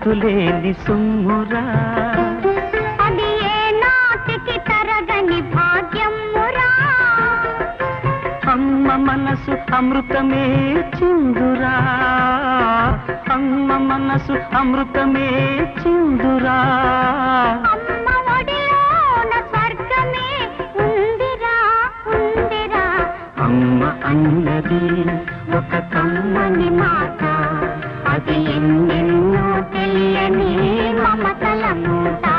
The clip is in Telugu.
అంతులేని సుమ్మురా. అది ఏ నాటికి తరగని భాగ్యమురా. అమ్మ మనసు అమృతమే చిందురా. అమ్మ మనసు అమృతమే చిందురా. అమ్మ అన్నది ఒక కమ్మని మాట. Bye.